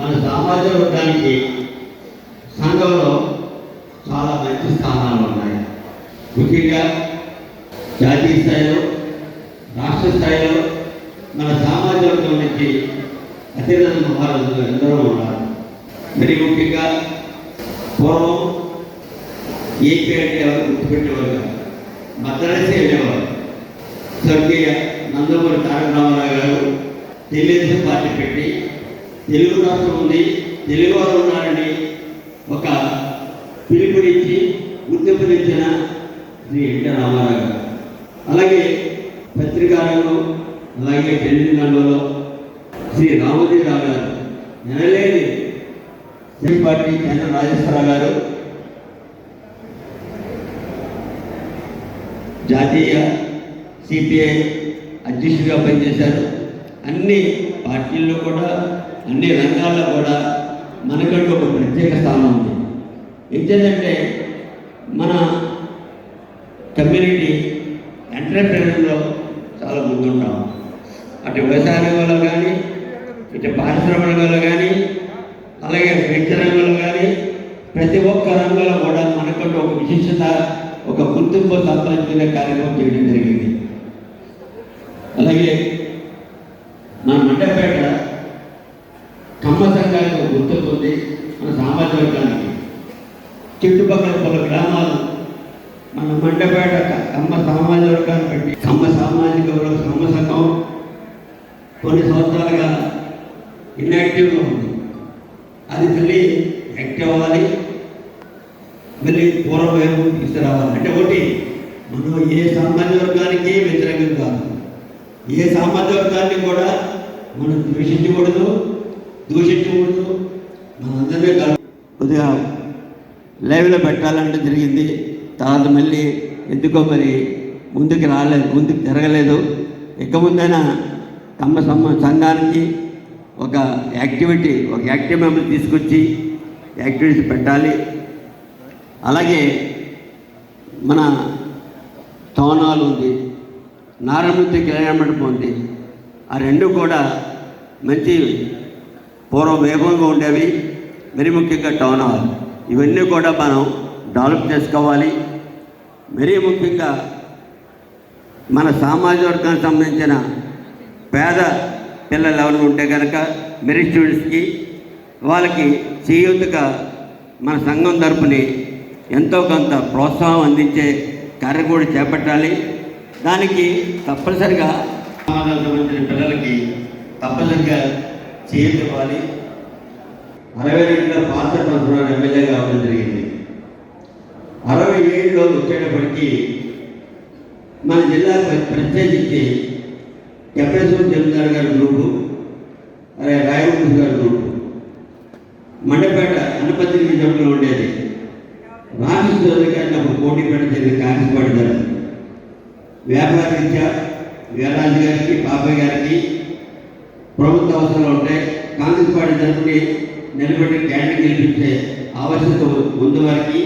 మన సామాజిక వర్గానికి సంఘంలో చాలా మంచి స్థానాలు ఉన్నాయి. ముఖ్యంగా జాతీయ స్థాయిలో రాష్ట్ర స్థాయిలో మన సామాజిక వర్గం నుంచి అతిరథ మహారాజులు ఎందరో ఉన్నారు. మరి ముఖ్యంగా పూర్వం ఏపీ అంటే ఎవరు గుర్తుపెట్టేవారు కాదు. మద్రాసి వెళ్ళేవారు. స్వర్గీయ నందమూరి తారక రామారావు గారు తెలుగుదేశం పార్టీ పెట్టి తెలుగు రాష్ట్రం ఉంది తెలుగువారు ఉన్నారని ఒక పిలుపునిచ్చి గుర్తింపునిచ్చిన శ్రీ ఎన్టీ రామారావు గారు. అలాగే పత్రికారంలో అలాగే టెలివిజన్లలో శ్రీ రామోజీరావు గారు నెలలేని శ్రీ పార్టీ చంద్ర రాజేశ్వరరావు గారు జాతీయ సిపిఐ అధ్యక్షుడిగా పనిచేశారు. అన్ని పార్టీల్లో కూడా అన్ని రంగాల్లో కూడా మనకంటూ ఒక ప్రత్యేక స్థానం ఉంది. ఏంటంటే మన కమ్యూనిటీ ఎంటర్ప్రెనర్లో చాలా ముందుంటాం. అటు వ్యవసాయ రంగంలో కానీ ఇటు పారిశ్రామిక రంగంలో కానీ అలాగే వైద్య రంగంలో కానీ ప్రతి ఒక్క రంగంలో కూడా మనకంటూ ఒక విశిష్టత ఒక గుర్తింపు సంతరించుకునే కార్యక్రమం చేయడం జరిగింది. అలాగే మన మండపై కమ్మ సంఘానికి ఒక గుర్తింపు ఉంది మన సామాజిక వర్గానికి చుట్టుపక్కల పలు గ్రామాలు మన మండపేట కమ్మ సామాజిక వర్గాన్ని పెట్టి కమ్మ సామాజిక వర్గ కమ్మ సంఘం కొన్ని సంవత్సరాలుగా ఇన్యాక్టివ్గా ఉంది. అది మళ్ళీ యాక్టివ్ అవ్వాలి. మళ్ళీ పూర్వవైపు తీసుకురావాలి. అంటే ఒకటి మనం ఏ సామాజిక వర్గానికి వ్యతిరేకం కాదు. ఏ సామాజిక వర్గాన్ని కూడా మనం ద్వేషించకూడదు. దూషించకూడదు మనందరినీ కొద్దిగా లైవ్లో పెట్టాలంటే జరిగింది. తర్వాత మళ్ళీ ఎందుకో మరి ముందుకు రాలేదు ముందుకు జరగలేదు. ఇక ముందైనా తమ సమ్మ సంఘానికి ఒక యాక్టివిటీ ఒక యాక్టివ్ మెంబర్ తీసుకొచ్చి యాక్టివిటీస్ పెట్టాలి. అలాగే మన తోనాలు ఉంది. నారాయణమూర్తి కళ్యాణ మండపం ఉంది. ఆ రెండు కూడా మంచి పూర్వ వేగంగా ఉండేవి మరి ముఖ్యంగా టౌన్ హాల్. ఇవన్నీ కూడా మనం డెవలప్ చేసుకోవాలి. మరీ ముఖ్యంగా మన సామాజిక వర్గానికి సంబంధించిన పేద పిల్లలు ఎవరు ఉంటే కనుక మెరిట్ స్టూడెంట్స్కి వాళ్ళకి చేయూతగా మన సంఘం తరపుని ఎంతో కొంత ప్రోత్సాహం అందించే కార్యక్రమం కూడా చేపట్టాలి. దానికి తప్పనిసరిగా సమాజానికి సంబంధించిన పిల్లలకి తప్పనిసరిగా చేయూత ఇవ్వాలి అరవై రెండులో పాత్ర పంచుకున్న ఎమ్మెల్యే కావడం జరిగింది. అరవై ఏడులో వచ్చేటప్పటికీ మన జిల్లా ప్రత్యేకించి కెప్టెన్ జమీందార్ గారి గ్రూపు అలాగే రాయమూర్తి గారి గ్రూపు మండపేట అన్నపతి జంలో ఉండేది. రామకృష్ణ గారిని ఒక పోటీ పెట్టింది కాంగ్రెస్ పార్టీ తరఫున. వ్యాపార రీత్యా వీరాజు గారికి బాబాయ్ గారికి ప్రభుత్వ అవసరాలు ఉంటాయి కాంగ్రెస్ పార్టీ తరఫుని నిలబెట్టి క్యాండిడేట్ గెలిపించే ఆవశ్యకత ఉంది. వారికి